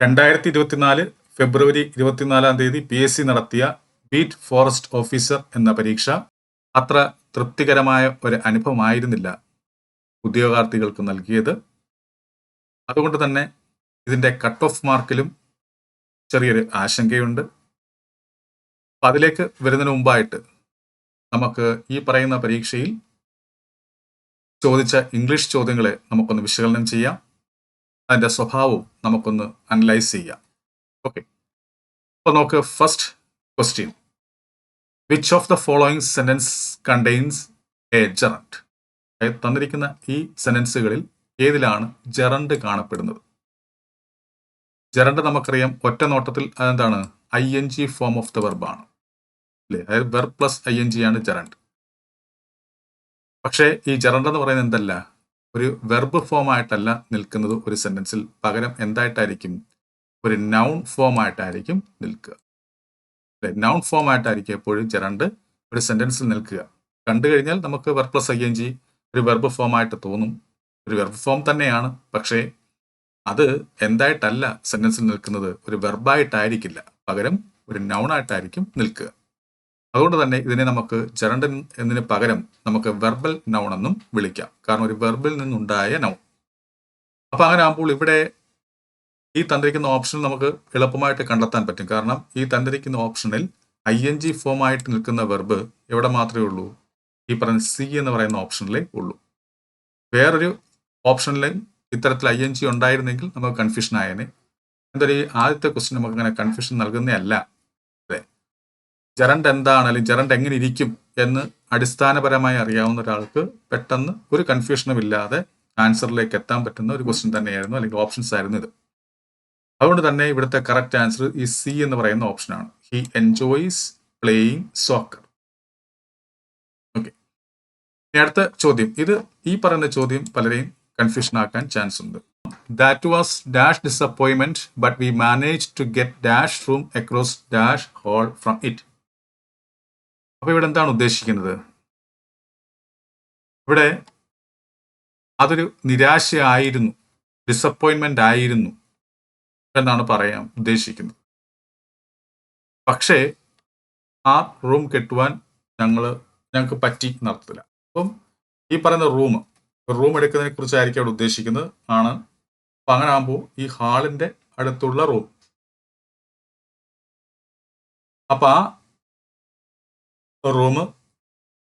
രണ്ടായിരത്തി ഇരുപത്തിനാല് ഫെബ്രുവരി ഇരുപത്തിനാലാം തീയതി പി എസ് സി നടത്തിയ ബീറ്റ് ഫോറസ്റ്റ് ഓഫീസർ എന്ന പരീക്ഷ അത്ര തൃപ്തികരമായ ഒരു അനുഭവമായിരുന്നില്ല ഉദ്യോഗാർത്ഥികൾക്ക് നൽകിയത്. അതുകൊണ്ട് തന്നെ ഇതിന്റെ കട്ട് ഓഫ് മാർക്കിലും ചെറിയൊരു ആശങ്കയുണ്ട്. അപ്പം അതിലേക്ക് വരുന്നതിന് മുമ്പായിട്ട് നമുക്ക് ഈ പറയുന്ന പരീക്ഷയിൽ ചോദിച്ച ഇംഗ്ലീഷ് ചോദ്യങ്ങളെ നമുക്കൊന്ന് വിശകലനം ചെയ്യാം. അതിന്റെ സ്വഭാവവും നമുക്കൊന്ന് അനലൈസ് ചെയ്യാം. ഓക്കെ അപ്പോൾ നമുക്ക് first question which of the following sentence contains a gerund തന്നിരിക്കുന്ന ഈ സെന്റൻസുകളിൽ ഏതിലാണ് ജറണ്ട് കാണപ്പെടുന്നത്? ജറണ്ട് നമുക്കറിയാം ഒറ്റ നോട്ടത്തിൽ അതെന്താണ്? I N G form of the വെർബാണ് അല്ലേ? അതായത് verb plus I N G ആണ് ജറണ്ട് പക്ഷേ ഈ ജറണ്ട് എന്ന് പറയുന്നത് എന്തല്ല? ഒരു വെർബ് ഫോം ആയിട്ടല്ല നിൽക്കുന്നത് ഒരു സെന്റൻസിൽ പകരം എന്തായിട്ടായിരിക്കും? ഒരു നൗൺ ഫോം ആയിട്ടായിരിക്കും നിൽക്കുക. നൗൺ ഫോം ആയിട്ടായിരിക്കും എപ്പോഴും ജറണ്ട് ഒരു സെന്റൻസിൽ നിൽക്കുക. കണ്ടു കഴിഞ്ഞാൽ നമുക്ക് verb plus I N G ഒരു വെർബ് ഫോം ആയിട്ട് തോന്നും. ഒരു വെർബ് ഫോം തന്നെയാണ്. പക്ഷേ അത് എന്തായിട്ടല്ല സെന്റൻസിൽ നിൽക്കുന്നത്? ഒരു വെർബായിട്ടായിരിക്കില്ല പകരം ഒരു നൗൺ ആയിട്ടായിരിക്കും നിൽക്കുക. അതുകൊണ്ട് തന്നെ ഇതിനെ നമുക്ക് ജറണ്ടൻ എന്നതിന് പകരം നമുക്ക് വെർബൽ നൗൺ എന്നും വിളിക്കാം. കാരണം ഒരു വെർബിൽ നിന്നുണ്ടായ നൗൺ അപ്പൊ അങ്ങനെ ആകുമ്പോൾ ഇവിടെ ഈ തന്നിരിക്കുന്ന ഓപ്ഷൻ നമുക്ക് എളുപ്പമായിട്ട് കണ്ടെത്താൻ പറ്റും. കാരണം ഈ തന്നിരിക്കുന്ന ഓപ്ഷനിൽ ഐ എൻ ജി ഫോം ആയിട്ട് നിൽക്കുന്ന വെർബ് എവിടെ മാത്രമേ ഉള്ളൂ. ഈ പറഞ്ഞ സി എന്ന് പറയുന്ന ഓപ്ഷനിലേ ഉള്ളൂ. വേറൊരു ഓപ്ഷനിൽ ഇത്തരത്തിൽ ഐ എൻ ജി ഉണ്ടായിരുന്നെങ്കിൽ നമുക്ക് കൺഫ്യൂഷൻ ആയേനെ. എന്തായാലും ഈ ആദ്യത്തെ ക്വസ്റ്റ്യൻ നമുക്ക് അങ്ങനെ കൺഫ്യൂഷൻ നൽകുന്നതല്ല. ജറണ്ട് എന്താണ് അല്ലെങ്കിൽ ജറണ്ട് എങ്ങനെ ഇരിക്കും എന്ന് അടിസ്ഥാനപരമായി അറിയാവുന്ന ഒരാൾക്ക് പെട്ടെന്ന് ഒരു കൺഫ്യൂഷനും ഇല്ലാതെ ആൻസറിലേക്ക് എത്താൻ പറ്റുന്ന ഒരു ക്വസ്റ്റ്യൻ തന്നെയായിരുന്നു അല്ലെങ്കിൽ ഓപ്ഷൻസ് ആയിരുന്നു ഇത്. അതുകൊണ്ട് തന്നെ ഇവിടുത്തെ കറക്റ്റ് ആൻസർ ഈ സി എന്ന് പറയുന്ന ഓപ്ഷനാണ് he enjoys playing soccer okay അടുത്ത ചോദ്യം. ഇത് ഈ പറയുന്ന ചോദ്യം പലരെയും കൺഫ്യൂഷൻ ആക്കാൻ ചാൻസ് ഉണ്ട്. That was dash disappointment but we manage to get dash room across dash whole from it അപ്പൊ ഇവിടെ എന്താണ് ഉദ്ദേശിക്കുന്നത്? ഇവിടെ അതൊരു നിരാശയായിരുന്നു ഡിസപ്പോയിൻമെന്റ് ആയിരുന്നു എന്നാണ് പറയാൻ ഉദ്ദേശിക്കുന്നത്. പക്ഷേ ആ റൂം കെട്ടുവാൻ ഞങ്ങൾ ഞങ്ങൾക്ക് പറ്റി നടത്തില്ല അപ്പം ഈ പറയുന്ന റൂം റൂം എടുക്കുന്നതിനെ കുറിച്ചായിരിക്കും അവിടെ ഉദ്ദേശിക്കുന്നത്. ആണ്. അപ്പം അങ്ങനെ ആകുമ്പോൾ ഈ ഹാളിന്റെ അടുത്തുള്ള റൂം അപ്പം ആ റൂം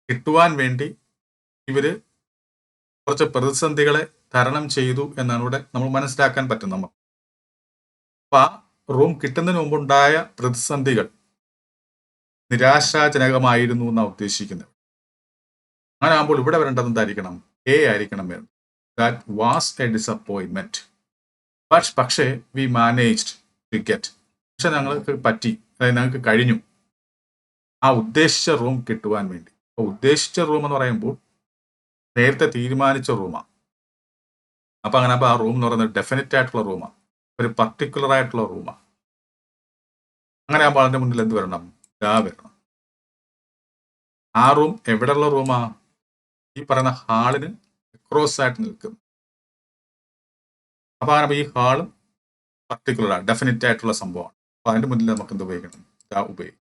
കിട്ടുവാൻ വേണ്ടി ഇവർ കുറച്ച് പ്രതിസന്ധികളെ തരണം ചെയ്തു എന്നാണ് ഇവിടെ നമ്മൾ മനസ്സിലാക്കാൻ പറ്റുന്നത് നമുക്ക്. അപ്പം ആ റൂം കിട്ടുന്നതിന് മുമ്പുണ്ടായ പ്രതിസന്ധികൾ നിരാശാജനകമായിരുന്നു എന്നാണ് ഉദ്ദേശിക്കുന്നത്. അങ്ങനെ ആകുമ്പോൾ ഇവിടെ വരേണ്ടത് എന്തായിരിക്കണം? എ ആയിരിക്കണം വരുന്നത് ദാറ്റ് വാസ് എ ഡിസപ്പോയിൻമെന്റ് പക്ഷേ വി മാനേജ്ഡ് ടു ഗെറ്റ് പക്ഷെ ഞങ്ങൾക്ക് പറ്റി. അതായത് ഞങ്ങൾക്ക് കഴിഞ്ഞു. ആ ഉദ്ദേശിച്ച റൂം കിട്ടുവാൻ വേണ്ടി. ഉദ്ദേശിച്ച റൂം എന്ന് പറയുമ്പോൾ നേരത്തെ തീരുമാനിച്ച റൂമാണ് അപ്പൊ അങ്ങനെ അപ്പോൾ ആ റൂം എന്ന് പറയുന്നത് ഡെഫിനറ്റ് ആയിട്ടുള്ള റൂമാണ് ഒരു പർട്ടിക്കുലർ ആയിട്ടുള്ള റൂമാണ് അങ്ങനെ ആ അതിന്റെ മുന്നിൽ എന്ത് വരണം? ഡാ വരണം. ആ റൂം എവിടെയുള്ള റൂമാ? ഈ പറയുന്ന ഹാളിന് ക്രോസ് ആയിട്ട് നിൽക്കുന്നു. അപ്പോൾ അങ്ങനെ ഈ ഹാളും പർട്ടിക്കുലർ ആണ് ഡെഫിനറ്റ് ആയിട്ടുള്ള സംഭവമാണ്. അപ്പോൾ അതിന്റെ മുന്നിൽ നമുക്ക് എന്ത് ഉപയോഗിക്കണം? ഉപയോഗിക്കും.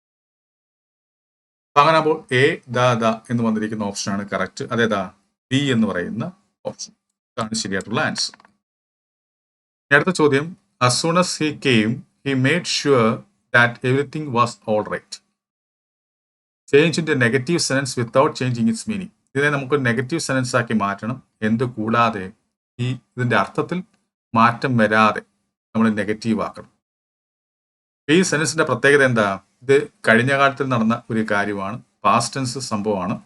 അപ്പൊ അങ്ങനെ അപ്പോൾ എ ദ ദ എന്ന് വന്നിരിക്കുന്ന ഓപ്ഷനാണ് കറക്റ്റ് അതേതാ ബി എന്ന് പറയുന്ന ഓപ്ഷൻ ഇതാണ് ശരിയായിട്ടുള്ള ആൻസർ അടുത്ത ചോദ്യം. As he came he made sure that everything was all right. Change in negative sentence without changing its meaning ഇതിനെ നമുക്ക് നെഗറ്റീവ് സെനൻസ് ആക്കി മാറ്റണം. എന്ത് കൂടാതെ? ഈ ഇതിന്റെ അർത്ഥത്തിൽ മാറ്റം വരാതെ നമ്മൾ നെഗറ്റീവ് ആക്കണം. ഈ സെനൻസിന്റെ പ്രത്യേകത എന്താ? ഇത് കഴിഞ്ഞ കാലത്തിൽ നടന്ന ഒരു കാര്യമാണ്. പാസ്റ്റ് ടെൻസ് സംഭവമാണ്.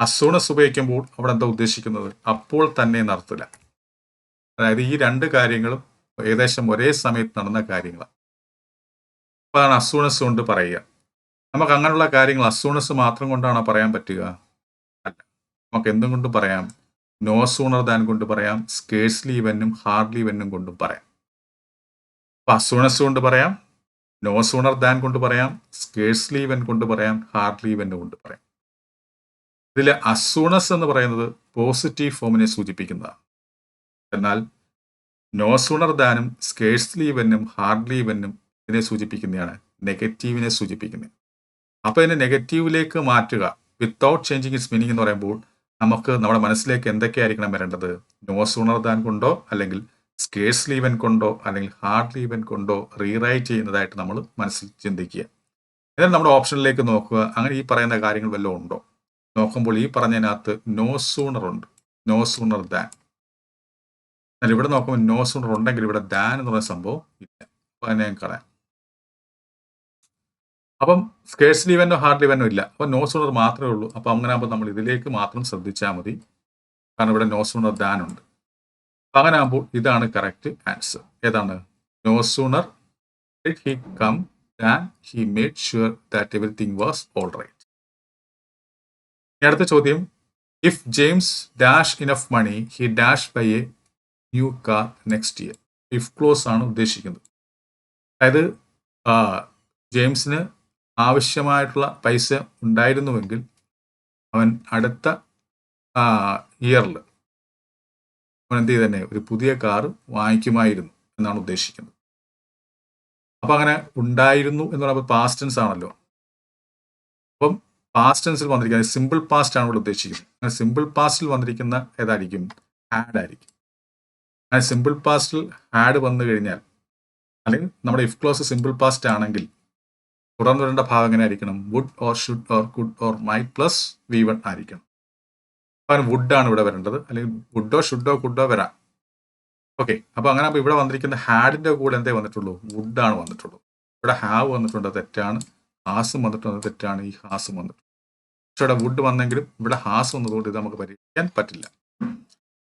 അസൂണസ് ഉപയോഗിക്കുമ്പോൾ അവിടെ എന്താ ഉദ്ദേശിക്കുന്നത്? അപ്പോൾ തന്നെ നടത്തില്ല അതായത് ഈ രണ്ട് കാര്യങ്ങളും ഏകദേശം ഒരേ സമയത്ത് നടന്ന കാര്യങ്ങളാണ്. അപ്പൊ അതാണ് അസൂണസ് കൊണ്ട് പറയുക. നമുക്ക് അങ്ങനെയുള്ള കാര്യങ്ങൾ അസൂണസ് മാത്രം കൊണ്ടാണോ പറയാൻ പറ്റുക? അല്ല. നമുക്ക് എന്തും കൊണ്ട് പറയാം. നോ സൂണർ ദാൻ കൊണ്ട് പറയാം. സ്കേഴ്സ്ലി ഇവനും ഹാർഡ്ലി ഇവനും കൊണ്ടും പറയാം. അപ്പൊ അസൂണസ് കൊണ്ട് പറയാം. നോ സൂണർ ദാൻ കൊണ്ട് പറയാം സ്കേഴ്സ്ലി ഇവൻ കൊണ്ട് പറയാം ഹാർഡ്ലി ഇവൻ കൊണ്ട് പറയാം. ഇതിലെ അസൂണസ് എന്ന് പറയുന്നത് പോസിറ്റീവ് ഫോമിനെ സൂചിപ്പിക്കുന്നതാണ്. എന്നാൽ നോ സൂണർ ദാനും സ്കേഴ്സ്ലി ഇവനും ഹാർഡ്ലി ഇവനും ഇതിനെ സൂചിപ്പിക്കുന്നതാണ്. നെഗറ്റീവിനെ സൂചിപ്പിക്കുന്നത്. അപ്പോൾ ഇതിനെ നെഗറ്റീവിലേക്ക് മാറ്റുക വിത്തൗട്ട് ചേഞ്ചിങ് ഇറ്റ്സ് മീനിങ് എന്ന് പറയുമ്പോൾ നമുക്ക് നമ്മുടെ മനസ്സിലേക്ക് എന്തൊക്കെയായിരിക്കണം വരേണ്ടത്? നോ സൂണർ ദാൻ കൊണ്ടോ അല്ലെങ്കിൽ സ്കേഴ്സ്ലി ഇവൻ കൊണ്ടോ അല്ലെങ്കിൽ ഹാർഡ്ലി ഇവൻ കൊണ്ടോ റീറൈറ്റ് ചെയ്യുന്നതായിട്ട് നമ്മൾ മനസ്സിൽ ചിന്തിക്കുക. എന്നാൽ നമ്മുടെ ഓപ്ഷനിലേക്ക് നോക്കുക. അങ്ങനെ ഈ പറയുന്ന കാര്യങ്ങൾ വല്ലതും ഉണ്ടോ? നോക്കുമ്പോൾ ഈ പറഞ്ഞതിനകത്ത് നോ സൂണർ ഉണ്ട്. നോ സൂണർ ദാൻ എന്നാൽ ഇവിടെ നോക്കുമ്പോൾ നോ സൂണർ ഉണ്ടെങ്കിൽ ഇവിടെ ദാൻ എന്ന് പറയുന്ന സംഭവം ഇല്ല. അപ്പോൾ അതിനെ കളയാം അപ്പം സ്കേഴ്സ്ലി ഇവനോ ഹാർഡ്ലി ഇവനോ ഇല്ല. അപ്പം നോ സൂണർ മാത്രമേ ഉള്ളൂ. അപ്പം അങ്ങനെ ആകുമ്പോൾ നമ്മൾ ഇതിലേക്ക് മാത്രം ശ്രദ്ധിച്ചാൽ മതി. കാരണം ഇവിടെ നോ സൂണർ ദാൻ ഉണ്ട്. അപ്പം അങ്ങനെ ഇതാണ് കറക്റ്റ് ആൻസർ ഏതാണ്? No sooner he come than he made sure that everything was all right അടുത്ത ചോദ്യം. If James dash enough money he dash buy a new car next year if clause ആണ് ഉദ്ദേശിക്കുന്നത്. അതായത് ജെയിംസിന് ആവശ്യമായിട്ടുള്ള പൈസ ഉണ്ടായിരുന്നുവെങ്കിൽ അവൻ അടുത്ത ഇയറിൽ അവൻ എന്ത് ചെയ്ത് തന്നെ ഒരു പുതിയ കാർ വാങ്ങിക്കുമായിരുന്നു എന്നാണ് ഉദ്ദേശിക്കുന്നത്. അപ്പം അങ്ങനെ ഉണ്ടായിരുന്നു എന്ന് പറയുമ്പോൾ പാസ്റ്റ് ടെൻസ് ആണല്ലോ. അപ്പം പാസ്റ്റ് ടെൻസിൽ വന്നിരിക്കുന്നത് സിമ്പിൾ പാസ്റ്റ് ആണ് ഇവിടെ ഉദ്ദേശിക്കുന്നത്. അങ്ങനെ സിമ്പിൾ പാസ്റ്റിൽ വന്നിരിക്കുന്ന ഏതായിരിക്കും? ഹാഡ് ആയിരിക്കും. അങ്ങനെ സിമ്പിൾ പാസ്റ്റിൽ ഹാഡ് വന്നു കഴിഞ്ഞാൽ അല്ലെങ്കിൽ നമ്മുടെ ഇഫ് ക്ലോസ് സിമ്പിൾ പാസ്റ്റ് ആണെങ്കിൽ തുടർന്ന് വരേണ്ട ഭാഗം എങ്ങനെ ആയിരിക്കണം? Would or should or could or might plus V one ആയിരിക്കണം. അപ്പം വുഡാണ് ഇവിടെ വരേണ്ടത്. അല്ലെങ്കിൽ വുഡോ ഷുഡോ കുഡോ വരാം. ഓക്കെ അപ്പോൾ അങ്ങനെ ഇവിടെ വന്നിരിക്കുന്ന ഹാഡിന്റെ കൂടെ എന്തേ വന്നിട്ടുള്ളൂ? വുഡാണ് വന്നിട്ടുള്ളൂ ഇവിടെ ഹാവ് വന്നിട്ടുണ്ട് തെറ്റാണ്. ഹാസും വന്നിട്ടുണ്ട് തെറ്റാണ്. ഈ ഹാസും വന്നിട്ടുണ്ട്. പക്ഷെ ഇവിടെ വുഡ് വന്നെങ്കിലും ഇവിടെ ഹാസ് വന്നതുകൊണ്ട് ഇത് നമുക്ക് പരിഹരിക്കാൻ പറ്റില്ല.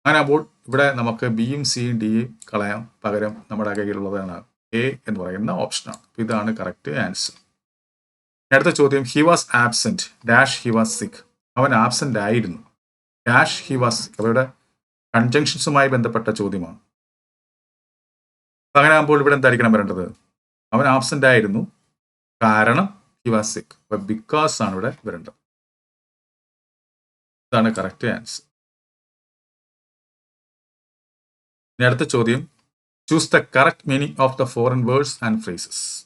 അങ്ങനെ അപ്പോൾ ഇവിടെ നമുക്ക് ബിയും സിയും ഡിയും കളയാം. പകരം നമ്മുടെ കയ്യിലുള്ളതാണ് എ എന്ന് പറയുന്ന ഓപ്ഷനാണ് ഇതാണ് കറക്റ്റ് ആൻസർ അടുത്ത ചോദ്യം. He was absent dash he was sick അവൻ ആബ്സെന്റ് ആയിരുന്നു. ഡാഷ് ഹി വാസ് അവരുടെ കൺജങ്ഷൻസുമായി ബന്ധപ്പെട്ട ചോദ്യമാണ്. അങ്ങനെ ആകുമ്പോൾ ഇവിടെ എന്തായിരിക്കണം വരേണ്ടത്? അവൻ ആബ്സെന്റ് ആയിരുന്നു. കാരണം ഹി വാസ് സിക്ക് അപ്പൊ ബിക്കോസ് ആണ് ഇവിടെ വരേണ്ടത്. ഇതാണ് കറക്റ്റ് ആൻസർ ഇനി അടുത്ത ചോദ്യം. Choose the correct meaning of the foreign words and phrases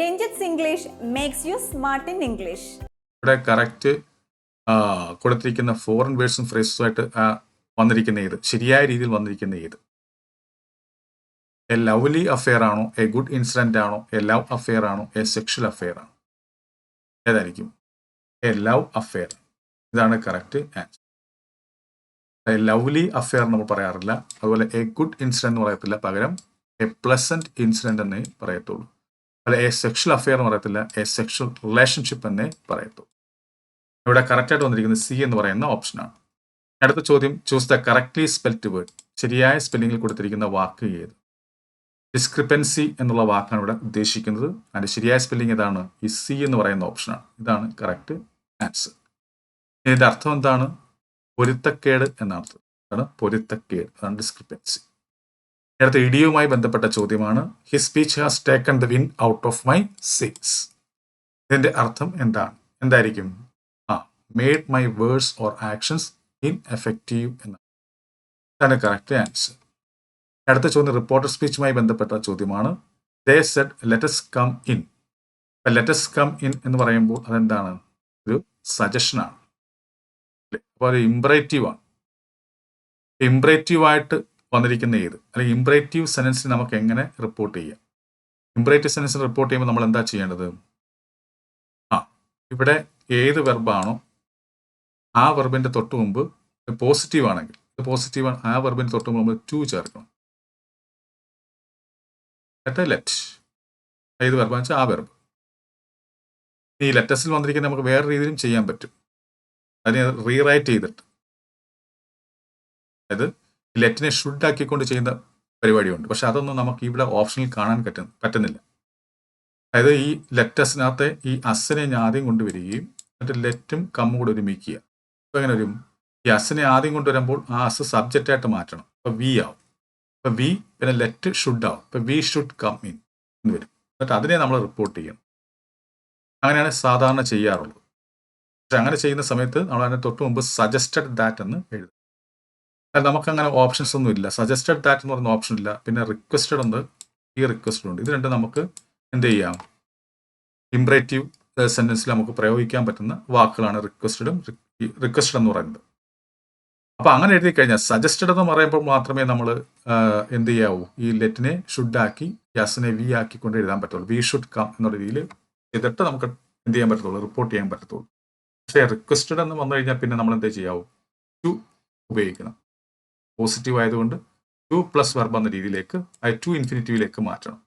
Ranjith English makes you smart in English ഇവിടെ കറക്റ്റ് കൊടുത്തിരിക്കുന്ന ഫോറിൻ വേർഡ്സും ഫ്രേസുമായിട്ട് വന്നിരിക്കുന്ന ഏത്? ശരിയായ രീതിയിൽ വന്നിരിക്കുന്ന ഏത്? എ ലവ്ലി അഫെയർ ആണോ? എ ഗുഡ് ഇൻസിഡന്റ് ആണോ? എ ലവ് അഫെയർ ആണോ? എ സെക്ഷൽ അഫെയർ ആണോ? ഏതായിരിക്കും? എ ലവ് അഫെയർ ഇതാണ് correct answer a lovely affair നമ്മൾ പറയാറില്ല. അതുപോലെ എ ഗുഡ് ഇൻസിഡന്റ് എന്ന് പറയത്തില്ല. പകരം എ പ്ലസന്റ് ഇൻസിഡന്റ് എന്നേ പറയത്തുള്ളൂ. അല്ല എ സെക്ഷൽ അഫെയർ എന്ന് പറയത്തില്ല. എ സെക്ഷൽ റിലേഷൻഷിപ്പ് എന്നേ പറയത്തുള്ളൂ ഇവിടെ കറക്റ്റായിട്ട് വന്നിരിക്കുന്നത് സി എന്ന് പറയുന്ന ഓപ്ഷനാണ് അടുത്ത ചോദ്യം choose the correctly spelt word ശരിയായ സ്പെല്ലിങ്ങിൽ കൊടുത്തിരിക്കുന്ന വാക്ക് ഏത്? ഡിസ്ക്രിപ്പൻസി എന്നുള്ള വാക്കാണ് ഇവിടെ ഉദ്ദേശിക്കുന്നത്. അതിന്റെ ശരിയായ സ്പെല്ലിംഗ് ഏതാണ്? ഈ സി എന്ന് പറയുന്ന ഓപ്ഷനാണ് ഇതാണ് കറക്റ്റ് ആൻസർ ഇതിന്റെ അർത്ഥം എന്താണ്? പൊരുത്തക്കേട് എന്നർത്ഥം അതാണ് പൊരുത്തക്കേട്. അതാണ് ഡിസ്ക്രിപ്പൻസി അടുത്ത ഇഡിയുമായി ബന്ധപ്പെട്ട ചോദ്യമാണ് he speech has taken the wind out of my six ഇതിന്റെ അർത്ഥം എന്താണ്? എന്തായിരിക്കും? ആ made my words or actions ineffective എന്ന ഇതാണ് കറക്റ്റ് ആൻസർ അടുത്ത ചോദ്യം റിപ്പോർട്ടർ സ്പീച്ചുമായി ബന്ധപ്പെട്ട ചോദ്യമാണ്. They said let's come in let's come in എന്ന് പറയുമ്പോൾ അതെന്താണ്? ഒരു സജഷനാണ് അപ്പോൾ ഒരു ഇംബ്രേറ്റീവ് ആണ്. ഇംബ്രേറ്റീവ് ആയിട്ട് വന്നിരിക്കുന്ന ഏത്? അല്ലെങ്കിൽ ഇംബ്രേറ്റീവ് സെനൻസിന് നമുക്ക് എങ്ങനെ റിപ്പോർട്ട് ചെയ്യാം? ഇംബ്രേറ്റീവ് സെനൻസിന് റിപ്പോർട്ട് ചെയ്യുമ്പോൾ നമ്മൾ എന്താ ചെയ്യേണ്ടത്? ആ ഇവിടെ ഏത് വെർബാണോ ആ വെർബിന്റെ തൊട്ട് മുമ്പ് പോസിറ്റീവ് ആണെങ്കിൽ ഇത് പോസിറ്റീവ് ആണ് ആ വെർബിന്റെ തൊട്ട് മുമ്പ് നമ്മൾ ടു ചേർക്കണം. ലെറ്റ് ലെറ്റ് ഏത് വെർബാന്ന് വെച്ചാൽ ആ വെർബ് ഈ ലെറ്റസിൽ വന്നിരിക്കുന്ന നമുക്ക് വേറെ രീതിയിലും ചെയ്യാൻ പറ്റും. അതിനെ റീറൈറ്റ് ചെയ്തിട്ട്. അതായത് ലെറ്റിനെ ഷുഡ് ആക്കിക്കൊണ്ട് ചെയ്യുന്ന പരിപാടിയുണ്ട്. പക്ഷെ അതൊന്നും നമുക്ക് ഇവിടെ ഓപ്ഷനിൽ കാണാൻ പറ്റും പറ്റുന്നില്ല. അതായത് ഈ ലെറ്റസിനകത്തെ ഈ അസിനെ ഞാൻ ആദ്യം കൊണ്ടുവരികയും എന്നിട്ട് ലെറ്റും കമ്മും കൂടെ ഒരുമിക്കുക. അപ്പോൾ എങ്ങനെ വരും? ഈ അസിനെ ആദ്യം കൊണ്ടുവരുമ്പോൾ ആ അസ് സബ്ജക്റ്റ് ആയിട്ട് മാറ്റണം. അപ്പോൾ വി ആവും. അപ്പോൾ വി പിന്നെ ലെറ്റ് ഷുഡ് ആവും അപ്പോൾ വി ഷുഡ് കം ഇൻ എന്ന് വരും. എന്നിട്ട് അതിനെ നമ്മൾ റിപ്പോർട്ട് ചെയ്യണം. അങ്ങനെയാണ് സാധാരണ ചെയ്യാറുള്ളത്. പക്ഷെ അങ്ങനെ ചെയ്യുന്ന സമയത്ത് നമ്മൾ അതിന് തൊട്ട് മുമ്പ് സജസ്റ്റഡ് ദാറ്റ് എന്ന് എഴുതും നമുക്കങ്ങനെ ഓപ്ഷൻസ് ഒന്നും ഇല്ല. സജസ്റ്റഡ് ദാറ്റ് എന്ന് പറയുന്ന ഓപ്ഷൻ ഇല്ല. പിന്നെ റിക്വസ്റ്റഡ് ഉണ്ട്. ഈ റിക്വസ്റ്റഡ് ഉണ്ട്. ഇത് രണ്ടും നമുക്ക് എന്ത് ചെയ്യാം? ഇംപ്രേറ്റീവ് സെന്റൻസിൽ നമുക്ക് പ്രയോഗിക്കാൻ പറ്റുന്ന വാക്കുകളാണ് റിക്വസ്റ്റഡും റിക്വസ്റ്റഡ് എന്ന് പറയുന്നത്. അപ്പോൾ അങ്ങനെ എഴുതി കഴിഞ്ഞാൽ സജസ്റ്റഡ് എന്ന് പറയുമ്പോൾ മാത്രമേ നമ്മൾ എന്ത് ചെയ്യാവൂ? ഈ ലെറ്റിനെ ഷുഡാക്കി യസിനെ വി ആക്കി കൊണ്ട് എഴുതാൻ പറ്റുള്ളൂ. വി ഷുഡ് കം എന്നുള്ള രീതിയിൽ ചെയ്തിട്ട് നമുക്ക് എന്ത് ചെയ്യാൻ പറ്റത്തുള്ളൂ? റിപ്പോർട്ട് ചെയ്യാൻ പറ്റത്തുള്ളൂ. പക്ഷേ റിക്വസ്റ്റഡ് എന്ന് വന്നു കഴിഞ്ഞാൽ പിന്നെ നമ്മൾ എന്ത് ചെയ്യാവൂ? ടു ഉപയോഗിക്കണം. പോസിറ്റീവ് ആയതുകൊണ്ട് ടു പ്ലസ് വെർബ് എന്ന രീതിയിലേക്ക് അത് ടു ഇൻഫിനിറ്റീവിലേക്ക് മാറ്റണം.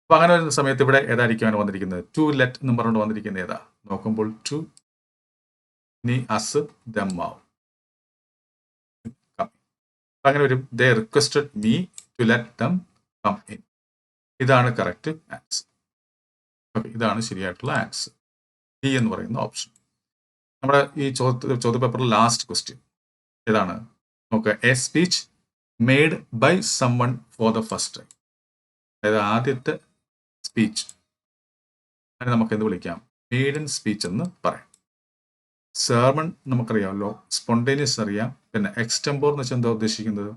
അപ്പൊ അങ്ങനെ വരുന്ന സമയത്ത് ഇവിടെ ഏതായിരിക്കും വന്നിരിക്കുന്നത്? ടു ലെറ്റ് എന്ന് പറഞ്ഞുകൊണ്ട് വന്നിരിക്കുന്നത് ഏതാ? നോക്കുമ്പോൾ ടു നീ അസ് ദമ്മാവും അങ്ങനെ വരും. They requested me to let them come in ഇതാണ് കറക്റ്റ് ആൻസർ ഓക്കെ ഇതാണ് ശരിയായിട്ടുള്ള ആൻസർ ഡി എന്ന് പറയുന്ന ഓപ്ഷൻ നമ്മുടെ ഈ ചോദ്യ ചോദ്യ പേപ്പറിൽ ലാസ്റ്റ് ക്വസ്റ്റ്യൻ ഏതാണ്? നോക്കുക a speech made by someone for the first time അതായത് ആദ്യത്തെ സ്പീച്ച് അതിനെ നമുക്ക് എന്ത് വിളിക്കാം? മെയ്ഡൻ സ്പീച്ച് എന്ന് പറയാം. സെർമൺ നമുക്കറിയാമല്ലോ. സ്പോണ്ടേനിയസ് അറിയാം. പിന്നെ എക്സ്റ്റംബോർ എന്ന് വെച്ചാൽ എന്താ ഉദ്ദേശിക്കുന്നത്?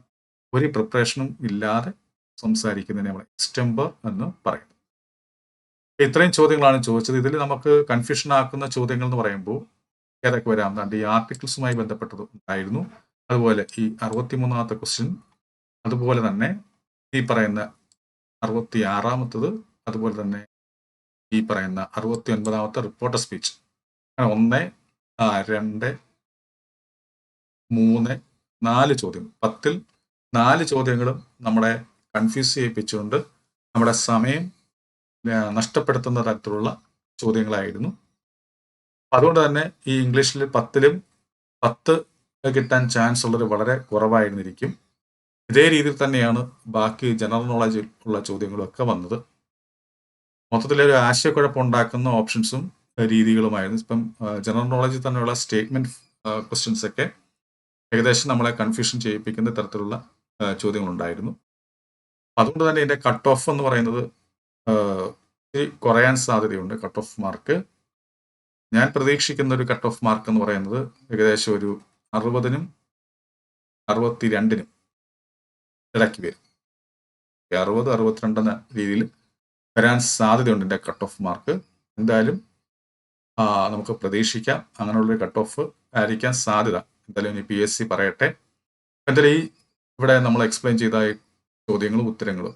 ഒരു പ്രിപ്പറേഷനും ഇല്ലാതെ സംസാരിക്കുന്നതിനെ നമ്മൾ എക്സ്റ്റംബർ എന്ന് പറയുന്നത് ഇത്രയും ചോദ്യങ്ങളാണ് ചോദിച്ചത്. ഇതിൽ നമുക്ക് കൺഫ്യൂഷൻ ആക്കുന്ന ചോദ്യങ്ങൾ എന്ന് പറയുമ്പോൾ ഏതൊക്കെ വരാം ദാണ്ട് ഈ ആർട്ടിക്കിൾസുമായി ബന്ധപ്പെട്ടത് ഉണ്ടായിരുന്നു. അതുപോലെ ഈ അറുപത്തിമൂന്നാമത്തെ ക്വസ്റ്റ്യൻ അതുപോലെ തന്നെ ഈ പറയുന്ന അറുപത്തി ആറാമത്തത് അതുപോലെ തന്നെ ഈ പറയുന്ന അറുപത്തി ഒൻപതാമത്തെ റിപ്പോർട്ടർ സ്പീച്ച് അങ്ങനെ ഒന്ന് രണ്ട് മൂന്ന് നാല് ചോദ്യം. പത്തിൽ നാല് ചോദ്യങ്ങളും നമ്മളെ കൺഫ്യൂസ് ചെയ്യിപ്പിച്ചുകൊണ്ട് നമ്മുടെ സമയം നഷ്ടപ്പെടുത്തുന്ന തരത്തിലുള്ള ചോദ്യങ്ങളായിരുന്നു. അതുകൊണ്ട് തന്നെ ഈ ഇംഗ്ലീഷിൽ പത്തിലും പത്ത് കിട്ടാൻ ചാൻസ് ഉള്ളത് വളരെ കുറവായിരുന്നിരിക്കും. ഇതേ രീതിയിൽ തന്നെയാണ് ബാക്കി ജനറൽ നോളജ് ഉള്ള ചോദ്യങ്ങളൊക്കെ വന്നത്. മൊത്തത്തിലൊരു ആശയക്കുഴപ്പം ഉണ്ടാക്കുന്ന ഓപ്ഷൻസും രീതികളുമായിരുന്നു. ഇപ്പം ജനറൽ നോളജിൽ തന്നെയുള്ള സ്റ്റേറ്റ്മെന്റ് ക്വസ്റ്റ്യൻസ് ഒക്കെ ഏകദേശം നമ്മളെ കൺഫ്യൂഷൻ ചെയ്യിപ്പിക്കുന്ന തരത്തിലുള്ള ചോദ്യങ്ങളുണ്ടായിരുന്നു. അതുകൊണ്ട് തന്നെ ഇതിന്റെ കട്ട് ഓഫ് എന്ന് പറയുന്നത് കുറയാൻ സാധ്യതയുണ്ട്. കട്ട് ഓഫ് മാർക്ക് ഞാൻ പ്രതീക്ഷിക്കുന്ന ഒരു കട്ട് ഓഫ് മാർക്ക് എന്ന് പറയുന്നത് ഏകദേശം ഒരു അറുപതിനും അറുപത്തി രണ്ടിനും ഇടയ്ക്ക് വരും. അറുപത് അറുപത്തിരണ്ട് എന്ന രീതിയിൽ വരാൻ സാധ്യതയുണ്ട് എന്റെ കട്ട് ഓഫ് മാർക്ക് എന്തായാലും നമുക്ക് പ്രതീക്ഷിക്കാം. അങ്ങനെയുള്ളൊരു കട്ട് ഓഫ് ആയിരിക്കാൻ സാധ്യത. എന്തായാലും ഇനി പി എസ് സി പറയട്ടെ. എന്തായാലും ഈ ഇവിടെ നമ്മൾ എക്സ്പ്ലെയിൻ ചെയ്ത ചോദ്യങ്ങളും ഉത്തരങ്ങളും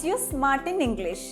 you smart in English